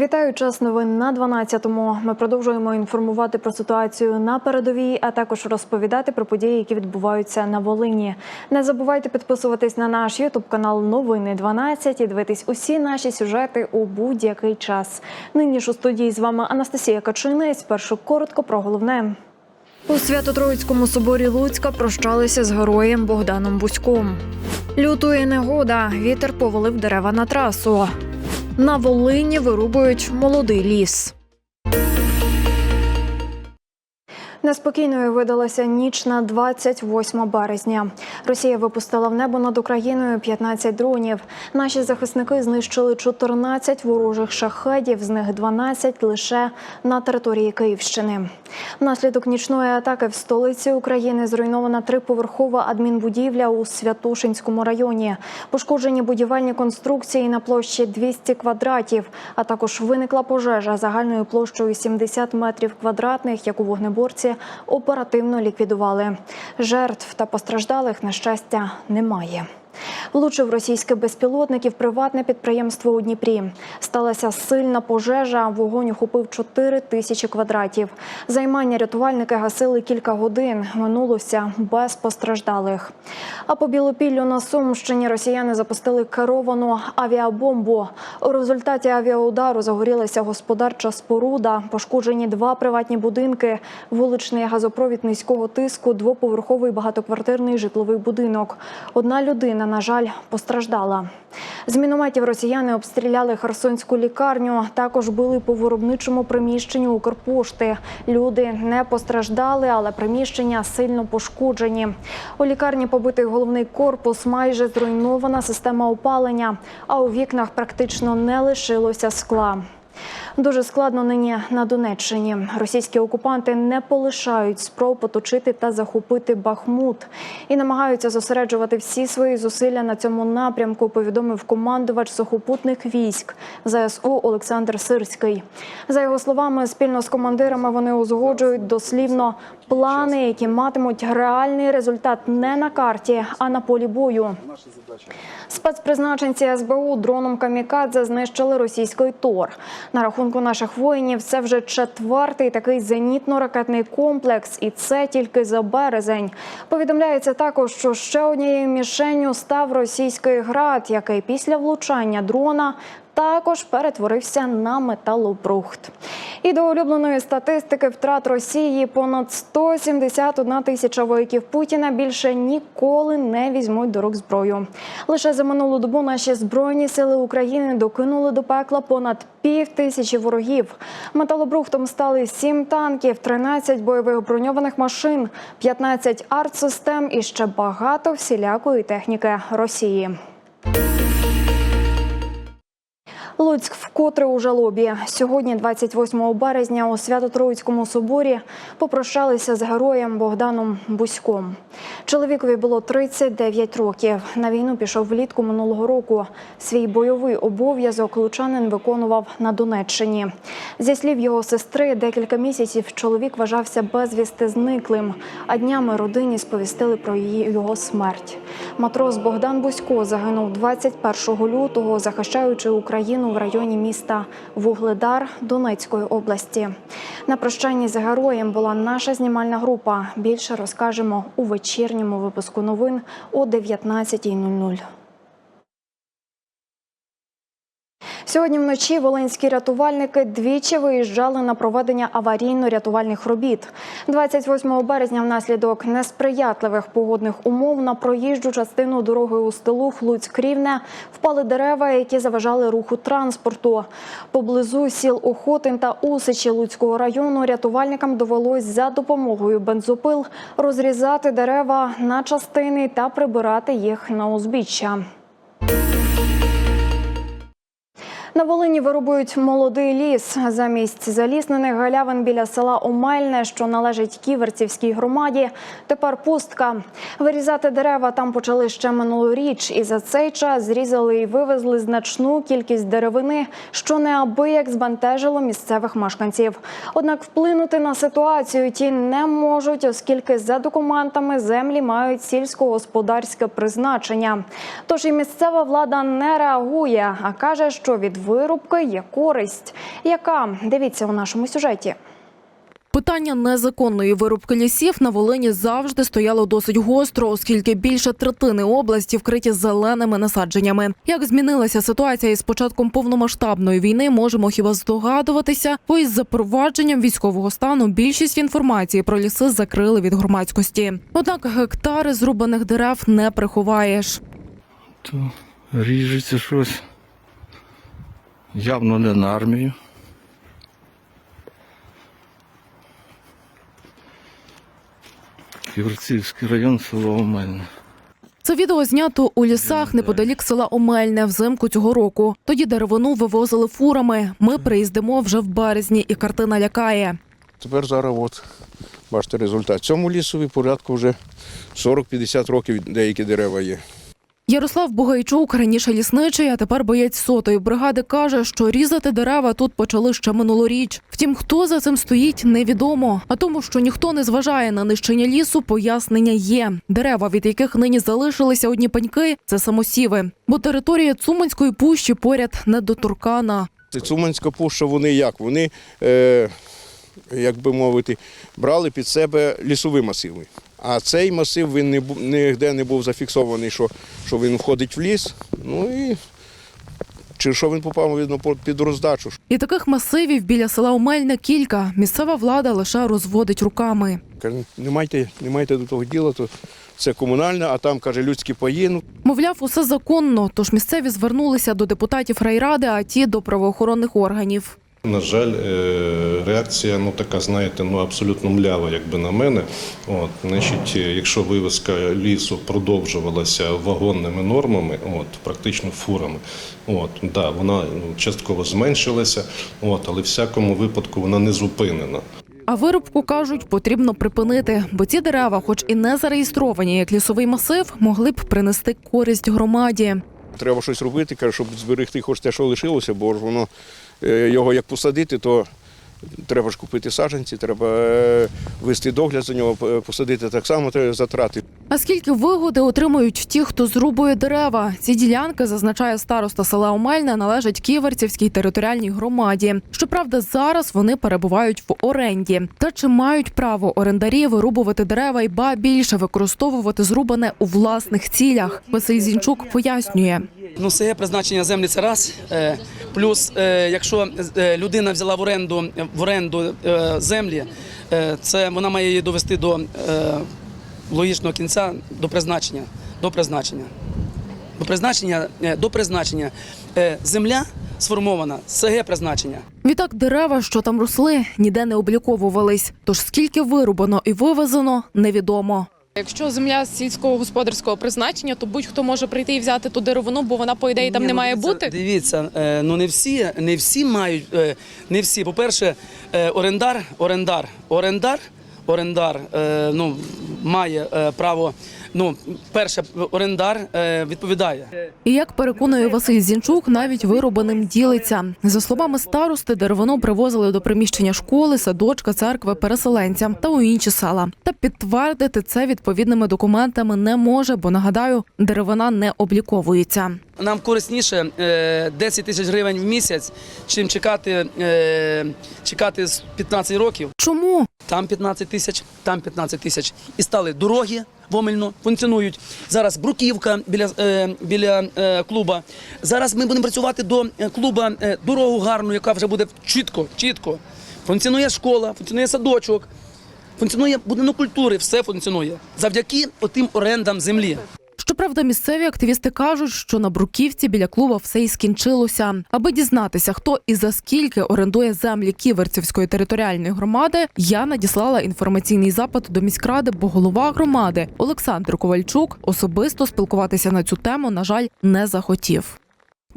Вітаю час новин на 12-му. Ми продовжуємо інформувати про ситуацію на передовій, а також розповідати про події, які відбуваються на Волині. Не забувайте підписуватись на наш ютуб канал Новини 12 і дивитись усі наші сюжети у будь-який час. Нині ж у студії з вами Анастасія Качинець. Першу коротко про головне. У Свято-Троїцькому соборі Луцька прощалися з героєм Богданом Бузьком. Лютує негода, вітер повалив дерева на трасу. На Волині вирубують молодий ліс. Неспокійною видалася ніч на 28 березня. Росія випустила в небо над Україною 15 дронів. Наші захисники знищили 14 ворожих шахедів, з них 12 лише на території Київщини. Внаслідок нічної атаки в столиці України зруйнована триповерхова адмінбудівля у Святошинському районі. Пошкоджені будівельні конструкції на площі 200 квадратів, а також виникла пожежа загальною площею 70 метрів квадратних, яку вогнеборці оперативно ліквідували. Жертв та постраждалих, на щастя, немає. Влучив російський безпілотник і в приватне підприємство у Дніпрі. Сталася сильна пожежа. Вогонь охопив 4 тисячі квадратів. Займання рятувальники гасили кілька годин. Минулося без постраждалих. А по Білопіллю на Сумщині росіяни запустили керовану авіабомбу. У результаті авіаудару загорілася господарча споруда. Пошкоджені два приватні будинки, вуличний газопровід низького тиску, двоповерховий багатоквартирний житловий будинок. Одна людина, на жаль, постраждала. З мінометів росіяни обстріляли Херсонську лікарню. Також били по виробничому приміщенню Укрпошти. Люди не постраждали, але приміщення сильно пошкоджені. У лікарні побитий головний корпус, майже зруйнована система опалення, а у вікнах практично не лишилося скла. Дуже складно нині на Донеччині. Російські окупанти не полишають спроб оточити та захопити Бахмут і намагаються зосереджувати всі свої зусилля на цьому напрямку. Повідомив командувач сухопутних військ ЗСУ Олександр Сирський. За його словами, спільно з командирами вони узгоджують дослівно плани, які матимуть реальний результат не на карті, а на полі бою. Спецпризначенці СБУ дроном Камікадзе знищили російський тор. На рахунку наших воїнів це вже четвертий такий зенітно-ракетний комплекс, і це тільки за березень. Повідомляється також, що ще однією мішенню став російський град, який після влучання дрона. Також перетворився на металобрухт. І до улюбленої статистики втрат Росії понад 171 тисяча вояків Путіна більше ніколи не візьмуть до рук зброю. Лише за минулу добу наші збройні сили України докинули до пекла понад пів тисячі ворогів. Металобрухтом стали 7 танків, 13 бойових броньованих машин, 15 артсистем і ще багато всілякої техніки Росії. Луцьк вкотре у жалобі. Сьогодні, 28 березня, у Свято-Троїцькому соборі попрощалися з героєм Богданом Бузьком. Чоловікові було 39 років. На війну пішов влітку минулого року. Свій бойовий обов'язок лучанин виконував на Донеччині. Зі слів його сестри, декілька місяців чоловік вважався безвісти зниклим, а днями родині сповістили про її його смерть. Матрос Богдан Бузько загинув 21 лютого, захищаючи Україну в районі міста Вугледар Донецької області. На прощанні з героєм була наша знімальна група. Більше розкажемо у вечірньому випуску новин о 19.00. Сьогодні вночі волинські рятувальники двічі виїжджали на проведення аварійно-рятувальних робіт. 28 березня внаслідок несприятливих погодних умов на проїжджу частину дороги у стилу Луцьк-Рівне впали дерева, які заважали руху транспорту. Поблизу сіл Охотин та Усичі Луцького району рятувальникам довелось за допомогою бензопил розрізати дерева на частини та прибирати їх на узбіччя. На Волині вирубують молодий ліс. Замість заліснених галявин біля села Омельне, що належить Ківерцівській громаді, тепер пустка. Вирізати дерева там почали ще минулоріч, і за цей час зрізали і вивезли значну кількість деревини, що неабияк збентежило місцевих мешканців. Однак вплинути на ситуацію ті не можуть, оскільки за документами землі мають сільськогосподарське призначення. Тож і місцева влада не реагує, а каже, що від вирубки є користь. Яка дивіться у нашому сюжеті. Питання незаконної вирубки лісів на Волині завжди стояло досить гостро, оскільки більше третини області вкриті зеленими насадженнями. Як змінилася ситуація із початком повномасштабної війни, можемо хіба здогадуватися, бо із запровадженням військового стану більшість інформації про ліси закрили від громадськості. Однак гектари зрубаних дерев не приховаєш. То ріжеться щось. Явно не на армію. Ківерцівський район, село Омельне. Це відео знято у лісах неподалік села Омельне взимку цього року. Тоді деревину вивозили фурами. Ми приїздимо вже в березні, і картина лякає. Тепер зараз от, бачите результат. Цьому лісові порядку вже 40-50 років деякі дерева є. Ярослав Бугайчук, раніше лісничий, а тепер боєць сотої бригади, каже, що різати дерева тут почали ще минулоріч. Втім, хто за цим стоїть, невідомо. А тому, що ніхто не зважає на нищення лісу, пояснення є. Дерева, від яких нині залишилися одні пеньки, це самосіви. Бо територія Цуманської пущі поряд недоторкана. Цуманська пуща, вони як? Вони, е, як би мовити, брали під себе лісові масиви. А цей масив він не, ніде не був зафіксований, що, що він входить в ліс. Ну і чи що він попав видно, під- роздачу. І таких масивів біля села Омельне кілька. Місцева влада лише розводить руками. Каже, не майте, не майте до того діла, то це комунальне, а там, каже, людські паї. Ну, Мовляв, усе законно, тож місцеві звернулися до депутатів райради, а ті до правоохоронних органів. На жаль, е, реакція ну така, знаєте, ну абсолютно млява, якби на мене. От, значить, е, якщо вивезка лісу продовжувалася вагонними нормами, от практично фурами, от да, вона ну, частково зменшилася, от, але в всякому випадку вона не зупинена. А вирубку кажуть, потрібно припинити, бо ці дерева, хоч і не зареєстровані як лісовий масив, могли б принести користь громаді. треба щось робити, каже, щоб зберегти хоч те, що лишилося, бо ж воно його як посадити, то треба ж купити саджанці, треба е, вести догляд за нього, посадити так само затрати. А скільки вигоди отримують ті, хто зрубує дерева? Ці ділянки, зазначає староста села Омельне, належать Ківерцівській територіальній громаді. Щоправда, зараз вони перебувають в оренді. Та чи мають право орендарі вирубувати дерева і ба більше використовувати зрубане у власних цілях? Василь Зінчук пояснює. Ну, це призначення землі це раз. Е, Плюс, е, якщо е, людина взяла в оренду в оренду землі, це вона має її довести до логічного кінця, до призначення. До призначення. До призначення, до призначення. Земля сформована, СГ призначення. Відтак дерева, що там росли, ніде не обліковувались. Тож скільки вирубано і вивезено, невідомо. Якщо земля сільського господарського призначення, то будь-хто може прийти і взяти ту деревину, бо вона, по ідеї, там Ні, не ну, має дивіться, бути. Дивіться, е, ну не всі, не всі мають, е, не всі. По-перше, е, орендар, орендар, орендар, орендар ну, має право. Ну, перше, орендар е, відповідає. І як переконує Василь Зінчук, навіть вирубаним ділиться. За словами старости, деревину привозили до приміщення школи, садочка, церкви, переселенцям та у інші села. Та підтвердити це відповідними документами не може, бо нагадаю, деревина не обліковується. Нам корисніше е, 10 тисяч гривень в місяць, чим чекати, е, чекати з 15 років. Чому? Там 15 тисяч, там 15 тисяч. І стали дороги в Омельну, функціонують. Зараз бруківка біля, е, біля е, клуба. Зараз ми будемо працювати до е, клуба е, дорогу гарну, яка вже буде чітко, чітко. Функціонує школа, функціонує садочок, функціонує будинок культури, все функціонує. Завдяки отим орендам землі. Щоправда, місцеві активісти кажуть, що на бруківці біля клуба все і скінчилося. Аби дізнатися, хто і за скільки орендує землі Ківерцівської територіальної громади, я надіслала інформаційний запит до міськради, бо голова громади Олександр Ковальчук особисто спілкуватися на цю тему, на жаль, не захотів.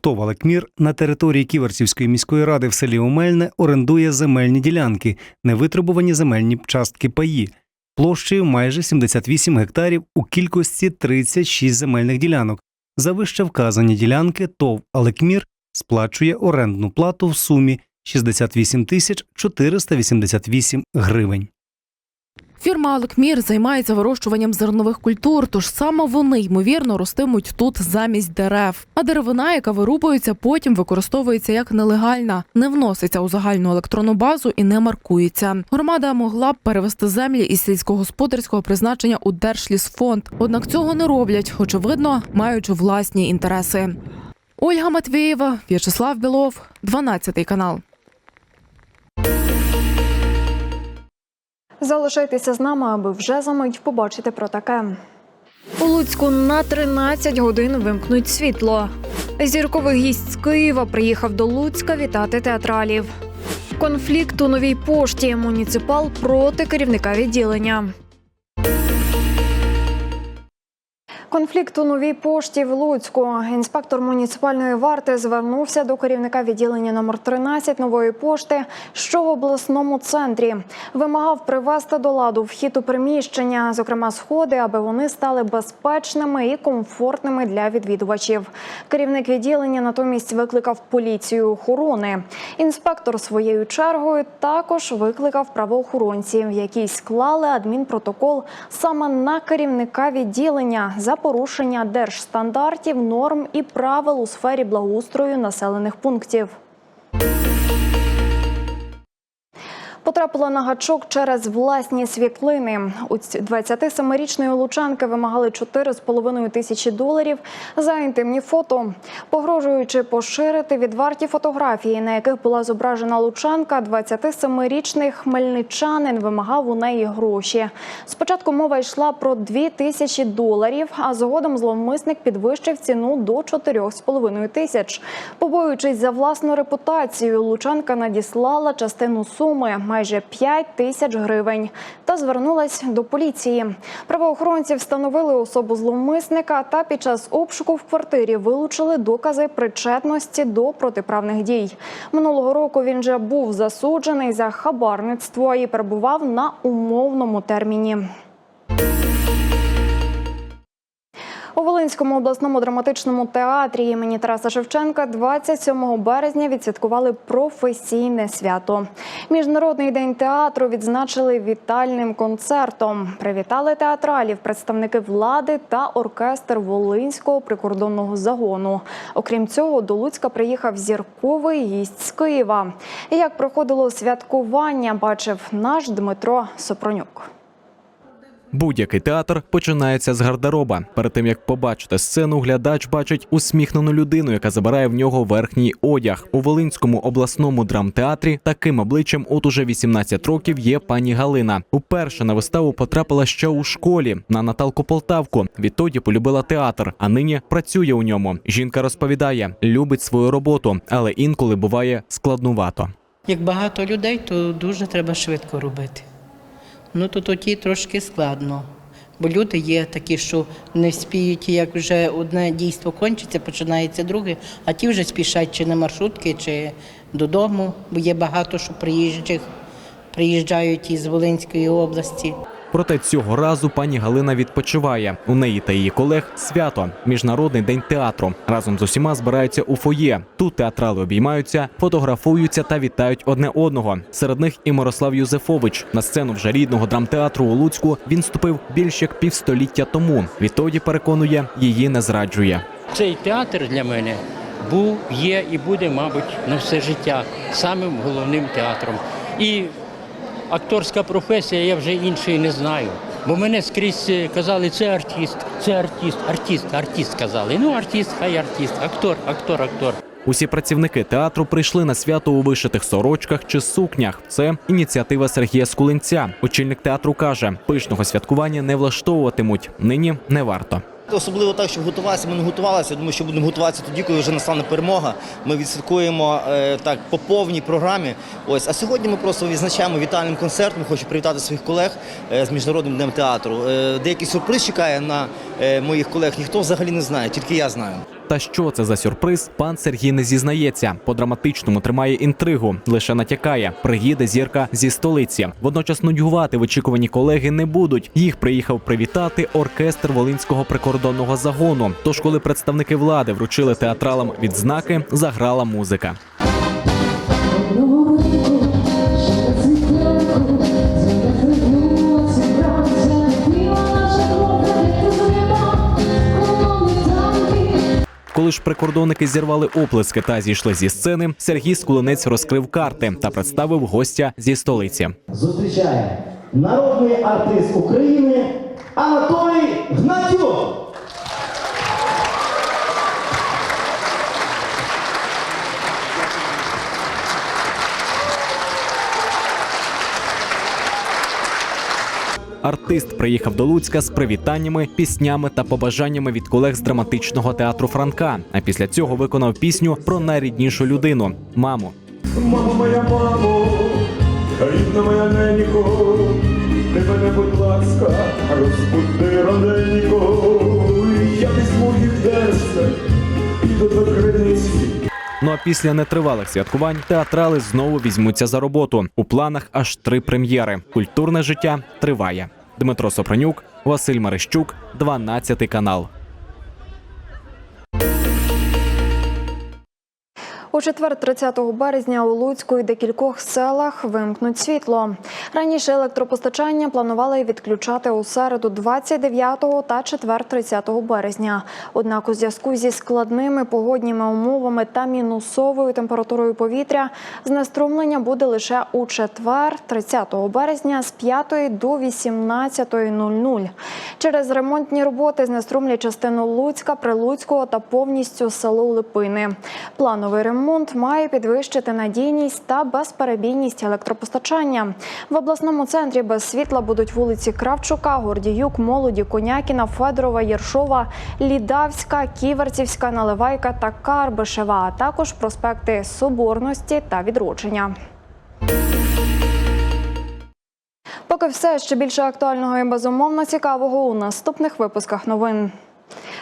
ТОВ «Алекмір» на території Ківерцівської міської ради в селі Омельне орендує земельні ділянки, невитребувані земельні частки паї, площею майже 78 гектарів у кількості 36 земельних ділянок. За вище вказані ділянки ТОВ «Алекмір» сплачує орендну плату в сумі 68 тисяч 488 гривень. Фірма Алкмір займається вирощуванням зернових культур, тож саме вони ймовірно ростимуть тут замість дерев. А деревина, яка вирубується, потім використовується як нелегальна, не вноситься у загальну електронну базу і не маркується. Громада могла б перевести землі із сільськогосподарського призначення у Держлісфонд. Однак цього не роблять, очевидно, маючи власні інтереси. Ольга Матвієва, В'ячеслав Білов, 12 канал. Залишайтеся з нами, аби вже за мить побачити про таке. У Луцьку на 13 годин вимкнуть світло. Зірковий гість з Києва приїхав до Луцька вітати театралів. Конфлікт у новій пошті. Муніципал проти керівника відділення. Конфлікт у новій пошті в Луцьку. Інспектор муніципальної варти звернувся до керівника відділення номер 13 нової пошти, що в обласному центрі. Вимагав привести до ладу вхід у приміщення, зокрема сходи, аби вони стали безпечними і комфортними для відвідувачів. Керівник відділення натомість викликав поліцію охорони. Інспектор своєю чергою також викликав правоохоронців, які склали адмінпротокол саме на керівника відділення за порушення держстандартів, норм і правил у сфері благоустрою населених пунктів. Потрапила на гачок через власні світлини. У ць- 27-річної лучанки вимагали 4,5 тисячі доларів за інтимні фото, погрожуючи поширити відварті фотографії, на яких була зображена лучанка. 27-річний хмельничанин вимагав у неї гроші. Спочатку мова йшла про 2 тисячі доларів, а згодом зловмисник підвищив ціну до 4,5 тисяч. Побоюючись за власну репутацію, лучанка надіслала частину суми майже 5 тисяч гривень та звернулась до поліції. Правоохоронці встановили особу зловмисника та під час обшуку в квартирі вилучили докази причетності до протиправних дій. Минулого року він вже був засуджений за хабарництво і перебував на умовному терміні. У Волинському обласному драматичному театрі імені Тараса Шевченка 27 березня відсвяткували професійне свято. Міжнародний день театру відзначили вітальним концертом. Привітали театралів представники влади та оркестр Волинського прикордонного загону. Окрім цього, до Луцька приїхав зірковий гість з Києва. Як проходило святкування, бачив наш Дмитро Сопронюк. Будь-який театр починається з гардероба. Перед тим як побачити сцену, глядач бачить усміхнену людину, яка забирає в нього верхній одяг. У Волинському обласному драмтеатрі таким обличчям от уже 18 років є пані Галина. Уперше на виставу потрапила ще у школі на Наталку Полтавку. Відтоді полюбила театр, а нині працює у ньому. Жінка розповідає, любить свою роботу, але інколи буває складнувато. Як багато людей, то дуже треба швидко робити. Ну то тоді трошки складно. Бо люди є такі, що не спіють, як вже одне дійство кончиться, починається друге, а ті вже спішать чи на маршрутки, чи додому, бо є багато, що приїжджих приїжджають із Волинської області. Проте цього разу пані Галина відпочиває. У неї та її колег свято міжнародний день театру. Разом з усіма збираються у фоє. Тут театрали обіймаються, фотографуються та вітають одне одного. Серед них і Мирослав Юзефович. На сцену вже рідного драмтеатру у Луцьку він ступив більш як півстоліття тому. Відтоді переконує, її не зраджує. Цей театр для мене був, є і буде, мабуть, на все життя самим головним театром. І акторська професія я вже іншої не знаю. Бо мене скрізь е, казали, це артист, це артист, артист, артист казали. Ну, артист, хай артист, актор, актор, актор. Усі працівники театру прийшли на свято у вишитих сорочках чи сукнях. Це ініціатива Сергія Скулинця. Очільник театру каже, пишного святкування не влаштовуватимуть. Нині не варто. Особливо так, щоб готуватися, ми не готувалися. Я думаю, що будемо готуватися тоді, коли вже настане перемога. Ми відсвяткуємо е, так по повній програмі. Ось, а сьогодні ми просто відзначаємо вітальним концертом. Хочу привітати своїх колег е, з міжнародним днем театру. Е, деякий сюрприз чекає на моїх колег. Ніхто взагалі не знає, тільки я знаю. Та що це за сюрприз? Пан Сергій не зізнається. По драматичному тримає інтригу, лише натякає. Приїде зірка зі столиці. Водночас нудьгувати в очікуванні колеги не будуть. Їх приїхав привітати оркестр Волинського прикордонного загону. Тож, коли представники влади вручили театралам відзнаки, заграла музика. Коли прикордонники зірвали оплески та зійшли зі сцени, Сергій Скулинець розкрив карти та представив гостя зі столиці. Зустрічає народний артист України Анатолій Гнатюк. Артист приїхав до Луцька з привітаннями, піснями та побажаннями від колег з драматичного театру Франка. А після цього виконав пісню про найріднішу людину маму. Мамо моя, мамо, рідна моя ненько, ти мене, будь ласка, розбуди раненько, я візьму дерся, піду до криниці. Ну а після нетривалих святкувань театрали знову візьмуться за роботу. У планах аж три прем'єри. Культурне життя триває. Дмитро Сопронюк, Василь Марищук, 12 канал. У четвер, 30 березня, у Луцьку і декількох селах вимкнуть світло. Раніше електропостачання планували відключати у середу 29 та четвер, 30 березня. Однак у зв'язку зі складними погодніми умовами та мінусовою температурою повітря знеструмлення буде лише у четвер, 30 березня з 5 до 18.00. Через ремонтні роботи знеструмлять частину Луцька, Прилуцького та повністю село Липини. Плановий ремонт має підвищити надійність та безперебійність електропостачання. В обласному центрі без світла будуть вулиці Кравчука, Гордіюк, Молоді, Конякіна, Федорова, Єршова, Лідавська, Ківерцівська, Наливайка та Карбишева, а також проспекти Соборності та Відродження. Поки все ще більше актуального і безумовно цікавого у наступних випусках новин.